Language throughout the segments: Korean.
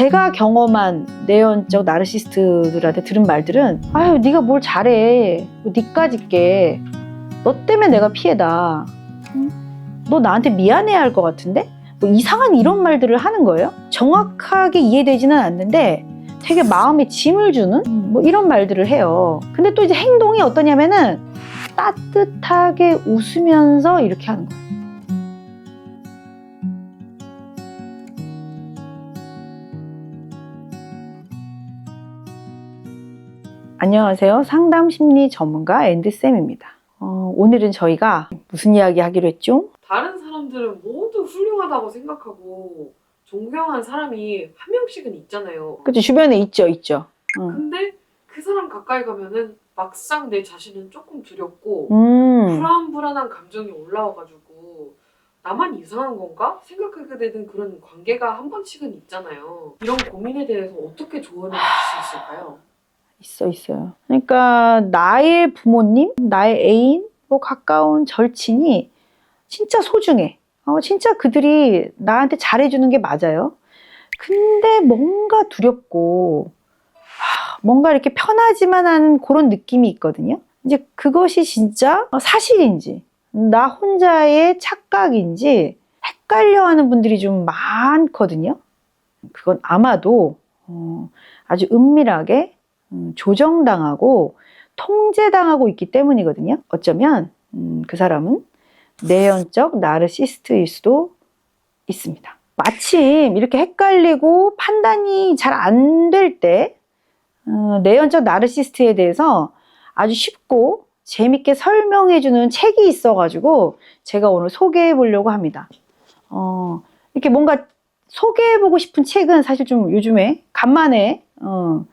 제가 경험한 내연적 나르시스트들한테 들은 말들은 아유 네가 뭘 잘해. 뭐 니까짓 게너 때문에 내가 피해다. 응? 너 나한테 미안해야 할것 같은데? 뭐 이상한 이런 말들을 하는 거예요. 정확하게 이해되지는 않는데 되게 마음에 짐을 주는 뭐 이런 말들을 해요. 근데 또 이제 행동이 어떠냐면은 따뜻하게 웃으면서 이렇게 하는 거예요 안녕하세요. 상담 심리 전문가 앤드쌤입니다. 어, 오늘은 저희가 무슨 이야기 하기로 했죠? 다른 사람들은 모두 훌륭하다고 생각하고 존경한 사람이 한 명씩은 있잖아요. 그치, 주변에 있죠, 있죠. 응. 근데 그 사람 가까이 가면은 막상 내 자신은 조금 두렵고 음, 불안불안한 감정이 올라와가지고 나만 이상한 건가 생각하게 되는 그런 관계가 한 번씩은 있잖아요. 이런 고민에 대해서 어떻게 조언해 주실 수 있을까요? 있어, 있어요. 그러니까, 나의 부모님, 나의 애인, 뭐 가까운 절친이 진짜 소중해. 어, 진짜 그들이 나한테 잘해주는 게 맞아요. 근데 뭔가 두렵고, 하, 뭔가 이렇게 편하지만 않은 그런 느낌이 있거든요. 이제 그것이 진짜 사실인지, 나 혼자의 착각인지 헷갈려 하는 분들이 좀 많거든요. 그건 아마도 어, 아주 은밀하게 음, 조정당하고 통제당하고 있기 때문이거든요. 어쩌면 음, 그 사람은 내연적 나르시스트일 수도 있습니다. 마침 이렇게 헷갈리고 판단이 잘 안 될때 어, 내연적 나르시스트에 대해서 아주 쉽고 재밌게 설명해주는 책이 있어가지고 제가 오늘 소개해 보려고 합니다. 어, 이렇게 뭔가 소개해보고 싶은 책은 사실 좀 요즘에 간만에 어,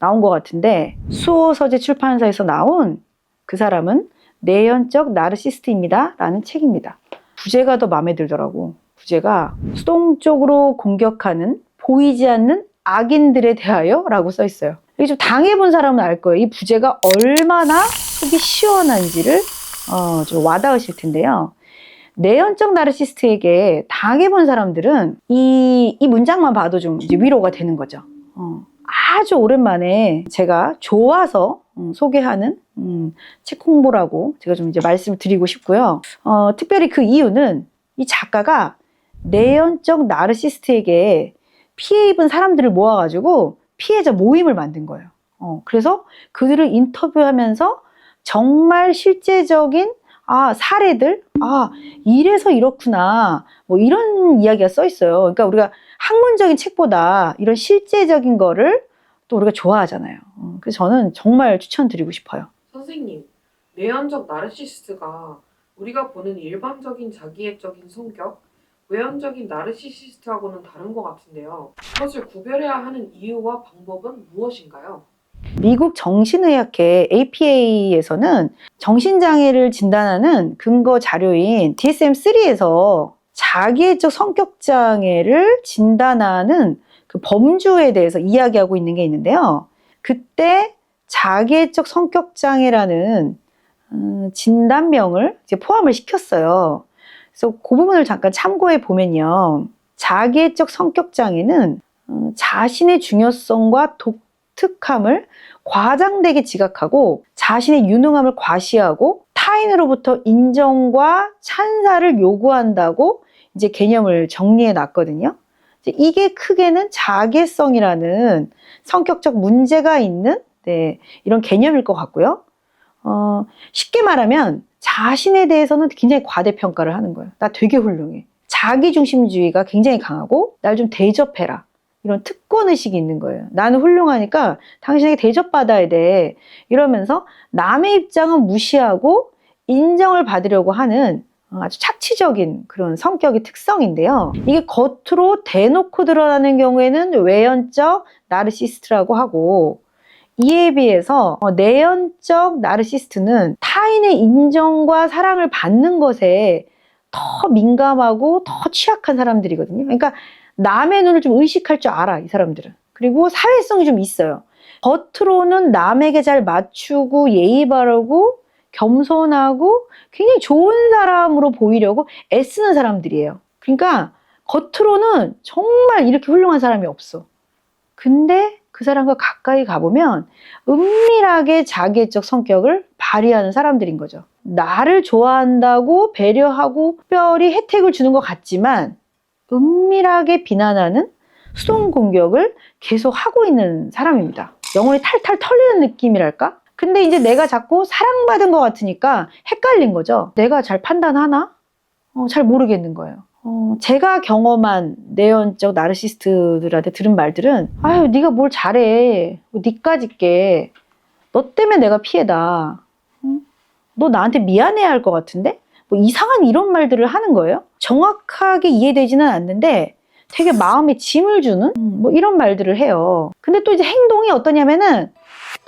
나온 것 같은데 수호서재 출판사에서 나온 그 사람은 내연적 나르시스트입니다 라는 책입니다. 부제가 더 마음에 들더라고. 부제가 수동적으로 공격하는 보이지 않는 악인들에 대하여 라고 써 있어요. 이게 좀 당해본 사람은 알 거예요. 이 부제가 얼마나 속이 시원한지를 어, 좀 와닿으실 텐데요. 내연적 나르시스트에게 당해본 사람들은 이, 이 문장만 봐도 좀 위로가 되는 거죠. 어, 아주 오랜만에 제가 좋아서 음, 소개하는 음, 책 홍보라고 제가 좀 이제 말씀을 드리고 싶고요. 어, 특별히 그 이유는 이 작가가 내연적 나르시스트에게 피해 입은 사람들을 모아가지고 피해자 모임을 만든 거예요. 어, 그래서 그들을 인터뷰하면서 정말 실제적인 아, 사례들, 아, 이래서 이렇구나. 뭐 이런 이야기가 써 있어요. 그러니까 우리가 학문적인 책보다 이런 실제적인 거를 또 우리가 좋아하잖아요. 어, 그래서 저는 정말 추천드리고 싶어요. 선생님, 내연적 나르시시스트가 우리가 보는 일반적인 자기애적인 성격, 외연적인 나르시시스트하고는 다른 것 같은데요. 그것을 구별해야 하는 이유와 방법은 무엇인가요? 미국 정신의학회 APA에서는 정신장애를 진단하는 근거 자료인 DSM-3에서 자기애적 성격 장애를 진단하는 그 범주에 대해서 이야기하고 있는 게 있는데요. 그때 자기애적 성격 장애라는 음, 진단명을 이제 포함을 시켰어요. 그래서 그 부분을 잠깐 참고해 보면요. 자기애적 성격 장애는 음, 자신의 중요성과 독특함을 과장되게 지각하고 자신의 유능함을 과시하고 타인으로부터 인정과 찬사를 요구한다고 이제 개념을 정리해 놨거든요. 이게 크게는 자개성이라는 성격적 문제가 있는 네, 이런 개념일 것 같고요. 어, 쉽게 말하면 자신에 대해서는 굉장히 과대평가를 하는 거예요. 나 되게 훌륭해. 자기중심주의가 굉장히 강하고 날 좀 대접해라. 이런 특권의식이 있는 거예요. 나는 훌륭하니까 당신에게 대접받아야 돼. 이러면서 남의 입장은 무시하고 인정을 받으려고 하는 아주 착취적인 그런 성격의 특성인데요. 이게 겉으로 대놓고 드러나는 경우에는 외연적 나르시스트라고 하고 이에 비해서 어, 내연적 나르시스트는 타인의 인정과 사랑을 받는 것에 더 민감하고 더 취약한 사람들이거든요. 그러니까 남의 눈을 좀 의식할 줄 알아, 이 사람들은. 그리고 사회성이 좀 있어요. 겉으로는 남에게 잘 맞추고 예의 바르고 겸손하고 굉장히 좋은 사람으로 보이려고 애쓰는 사람들이에요. 그러니까 겉으로는 정말 이렇게 훌륭한 사람이 없어. 근데 그 사람과 가까이 가보면 은밀하게 자기애적 성격을 발휘하는 사람들인 거죠. 나를 좋아한다고 배려하고 특별히 혜택을 주는 것 같지만 은밀하게 비난하는 수동 공격을 계속 하고 있는 사람입니다. 영혼이 탈탈 털리는 느낌이랄까? 근데 이제 내가 자꾸 사랑받은 것 같으니까 헷갈린 거죠. 내가 잘 판단하나? 어, 잘 모르겠는 거예요. 어, 제가 경험한 내연적 나르시스트들한테 들은 말들은 아유 네가 뭘 잘해 뭐 니까짓게 너 때문에 내가 피해다 응? 너 나한테 미안해야 할것 같은데 뭐 이상한 이런 말들을 하는 거예요 정확하게 이해되지는 않는데 되게 마음에 짐을 주는 음, 뭐 이런 말들을 해요 근데 또 이제 행동이 어떠냐면은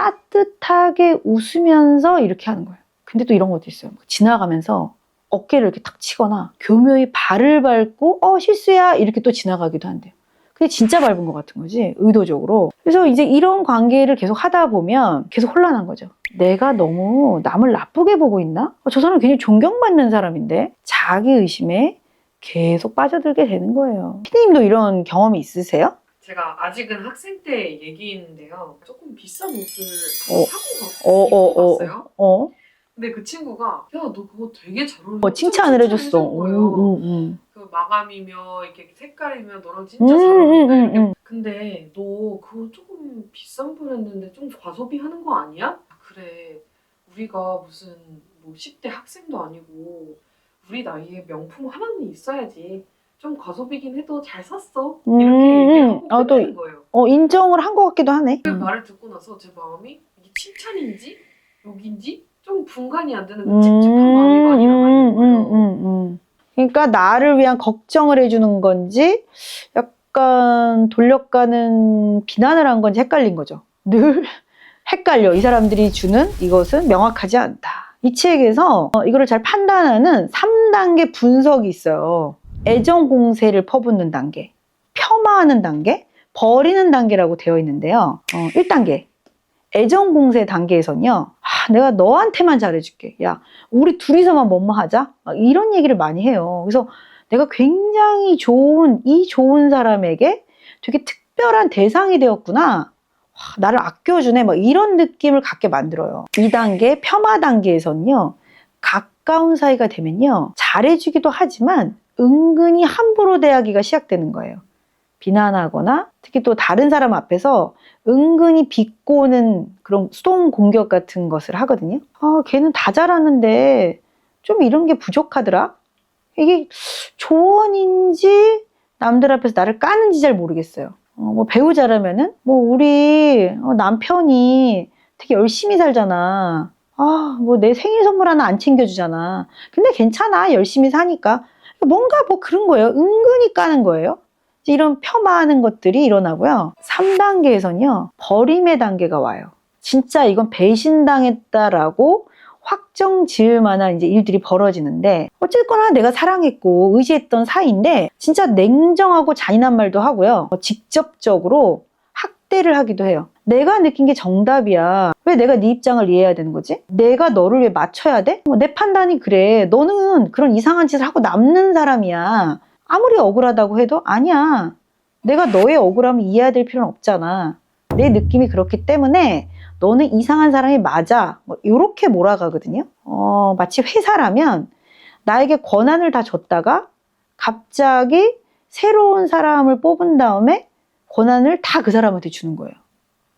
따뜻하게 웃으면서 이렇게 하는 거예요 근데 또 이런 것도 있어요 지나가면서 어깨를 이렇게 탁 치거나 교묘히 발을 밟고 어 실수야 이렇게 또 지나가기도 한대요. 그게 진짜 밟은 것 같은 거지 의도적으로. 그래서 이제 이런 관계를 계속 하다 보면 계속 혼란한 거죠. 내가 너무 남을 나쁘게 보고 있나? 어, 저 사람 굉장히 존경받는 사람인데 자기 의심에 계속 빠져들게 되는 거예요. 피디님도 이런 경험이 있으세요? 제가 아직은 학생 때 얘기인데요. 조금 비싼 옷을 어. 사고 어, 가- 어, 어, 갔어요. 어, 근데 그 친구가 야 너 그거 되게 잘 어울려. 어 칭찬을 해줬어. 음. 음, 음. 그 마감이며 이렇게 색깔이며 너랑 음, 진짜 잘 어울린다. 음, 이렇게. 음, 음. 근데 너 그거 조금 비싼 브랜드인데 좀 과소비 하는 거 아니야? 아, 그래. 우리가 무슨 뭐 10대 학생도 아니고 우리 나이에 명품 하나는 있어야지. 좀 과소비긴 해도 잘 샀어. 이렇게 음, 아, 또 거예요. 어 인정을 한 것 같기도 하네. 그 음. 말을 듣고 나서 제 마음이 이게 칭찬인지 욕인지 좀 분간이 안 되는 그 찝찝한 마음이 많이 남아있는 거예요. 음, 음, 음. 그러니까 나를 위한 걱정을 해주는 건지 약간 돌려가는 비난을 한 건지 헷갈린 거죠. 늘 헷갈려. 이 사람들이 주는 이것은 명확하지 않다. 이 책에서 어, 이거를 잘 판단하는 3단계 분석이 있어요. 애정 공세를 퍼붓는 단계, 폄하하는 단계, 버리는 단계라고 되어 있는데요. 어, 1단계. 애정 공세 단계에서는요. 아, 내가 너한테만 잘해줄게. 야, 우리 둘이서만 뭐뭐 하자? 막 이런 얘기를 많이 해요. 그래서 내가 굉장히 좋은, 이 좋은 사람에게 되게 특별한 대상이 되었구나. 와, 나를 아껴주네. 막 이런 느낌을 갖게 만들어요. 2단계, 폄하 단계에서는요. 가까운 사이가 되면요. 잘해주기도 하지만 은근히 함부로 대하기가 시작되는 거예요. 비난하거나 특히 또 다른 사람 앞에서 은근히 비꼬는 그런 수동 공격 같은 것을 하거든요. 아, 걔는 다 잘하는데 좀 이런 게 부족하더라. 이게 조언인지 남들 앞에서 나를 까는지 잘 모르겠어요. 어, 뭐 배우 잘하면은 뭐 우리 어, 남편이 되게 열심히 살잖아. 아, 뭐 내 생일 선물 하나 안 챙겨주잖아. 근데 괜찮아. 열심히 사니까. 뭔가 뭐 그런 거예요. 은근히 까는 거예요. 이런 폄하하는 것들이 일어나고요. 3단계에서는요, 버림의 단계가 와요. 진짜 이건 배신당했다라고 확정 지을 만한 이제 일들이 벌어지는데, 어쨌거나 내가 사랑했고 의지했던 사이인데, 진짜 냉정하고 잔인한 말도 하고요. 어, 직접적으로 학대를 하기도 해요. 내가 느낀 게 정답이야. 왜 내가 네 입장을 이해해야 되는 거지? 내가 너를 왜 맞춰야 돼? 뭐내 판단이 그래. 너는 그런 이상한 짓을 하고 남는 사람이야. 아무리 억울하다고 해도 아니야. 내가 너의 억울함을 이해해야 될 필요는 없잖아. 내 느낌이 그렇기 때문에 너는 이상한 사람이 맞아. 뭐 이렇게 몰아가거든요. 어, 마치 회사라면 나에게 권한을 다 줬다가 갑자기 새로운 사람을 뽑은 다음에 권한을 다 그 사람한테 주는 거예요.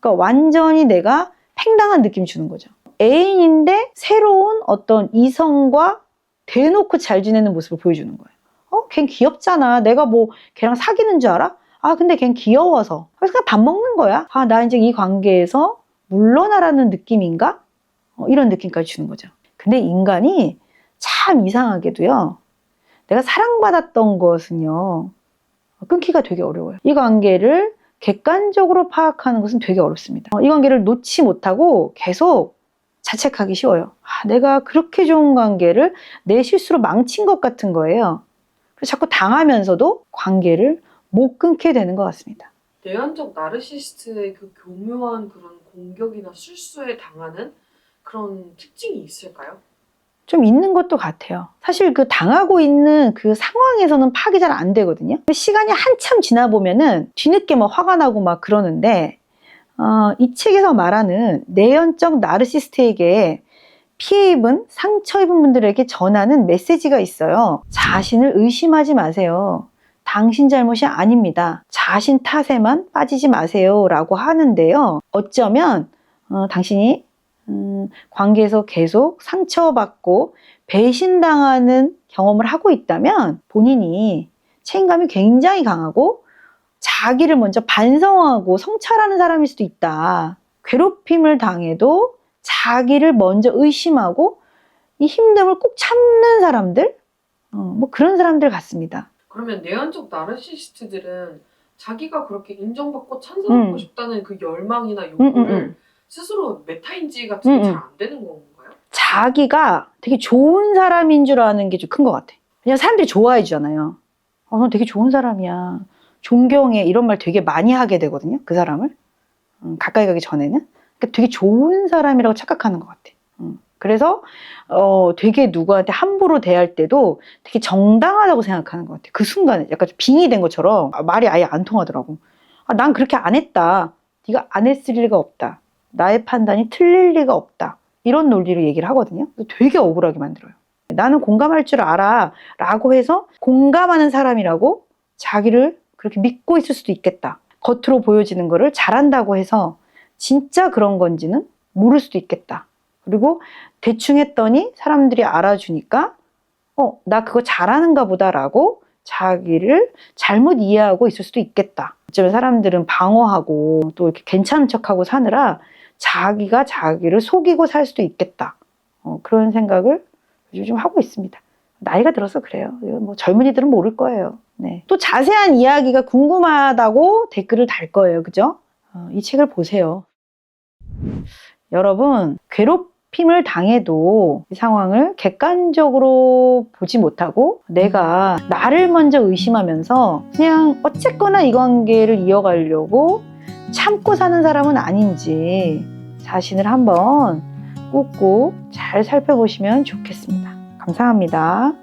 그러니까 완전히 내가 팽당한 느낌 주는 거죠. 애인인데 새로운 어떤 이성과 대놓고 잘 지내는 모습을 보여주는 거예요. 어, 걘 귀엽잖아. 내가 뭐 걔랑 사귀는 줄 알아? 아, 근데 걘 귀여워서. 그래서 그냥 밥 먹는 거야. 아, 나 이제 이 관계에서 물러나라는 느낌인가? 어, 이런 느낌까지 주는 거죠. 근데 인간이 참 이상하게도요. 내가 사랑받았던 것은요. 끊기가 되게 어려워요. 이 관계를 객관적으로 파악하는 것은 되게 어렵습니다. 어, 이 관계를 놓지 못하고 계속 자책하기 쉬워요. 아, 내가 그렇게 좋은 관계를 내 실수로 망친 것 같은 거예요. 그래서 자꾸 당하면서도 관계를 못 끊게 되는 것 같습니다. 내연적 나르시스트의 그 교묘한 그런 공격이나 실수에 당하는 그런 특징이 있을까요? 좀 있는 것도 같아요. 사실 그 당하고 있는 그 상황에서는 파악이 잘 안 되거든요. 시간이 한참 지나 보면은 뒤늦게 막 화가 나고 막 그러는데 어, 이 책에서 말하는 내연적 나르시스트에게 피해 입은 상처 입은 분들에게 전하는 메시지가 있어요. 자신을 의심하지 마세요. 당신 잘못이 아닙니다. 자신 탓에만 빠지지 마세요. 라고 하는데요. 어쩌면 어, 당신이 음, 관계에서 계속 상처받고 배신당하는 경험을 하고 있다면 본인이 책임감이 굉장히 강하고 자기를 먼저 반성하고 성찰하는 사람일 수도 있다. 괴롭힘을 당해도 자기를 먼저 의심하고 이 힘듦을 꼭 참는 사람들? 어, 뭐 그런 사람들 같습니다. 그러면 내연적 나르시시스트들은 자기가 그렇게 인정받고 찬성받고 음. 싶다는 그 열망이나 음, 욕구를 음, 음. 스스로 메타인지 같은 음, 게잘 음. 안 되는 건가요? 자기가 되게 좋은 사람인 줄 아는 게 좀 큰 것 같아. 그냥 사람들이 좋아해 주잖아요. 어, 너 되게 좋은 사람이야. 존경해. 이런 말 되게 많이 하게 되거든요. 그 사람을. 음, 가까이 가기 전에는. 그러니까 되게 좋은 사람이라고 착각하는 것 같아. 음, 그래서 어, 되게 누구한테 함부로 대할 때도 되게 정당하다고 생각하는 것 같아. 그 순간에 약간 좀 빙의 된 것처럼 아, 말이 아예 안 통하더라고. 아, 난 그렇게 안 했다. 네가 안 했을 리가 없다. 나의 판단이 틀릴 리가 없다. 이런 논리로 얘기를 하거든요. 되게 억울하게 만들어요. 나는 공감할 줄 알아. 라고 해서 공감하는 사람이라고 자기를 그렇게 믿고 있을 수도 있겠다. 겉으로 보여지는 거를 잘한다고 해서 진짜 그런 건지는 모를 수도 있겠다. 그리고 대충 했더니 사람들이 알아주니까 어, 나 그거 잘하는가 보다라고 자기를 잘못 이해하고 있을 수도 있겠다. 어쩌면 사람들은 방어하고 또 이렇게 괜찮은 척하고 사느라 자기가 자기를 속이고 살 수도 있겠다. 어, 그런 생각을 요즘 하고 있습니다. 나이가 들어서 그래요. 뭐 젊은이들은 모를 거예요. 네. 또 자세한 이야기가 궁금하다고 댓글을 달 거예요. 그죠? 어, 이 책을 보세요. 여러분, 괴롭힘을 당해도 이 상황을 객관적으로 보지 못하고 내가 나를 먼저 의심하면서 그냥 어쨌거나 이 관계를 이어가려고 참고 사는 사람은 아닌지 자신을 한번 꾹꾹 잘 살펴보시면 좋겠습니다. 감사합니다.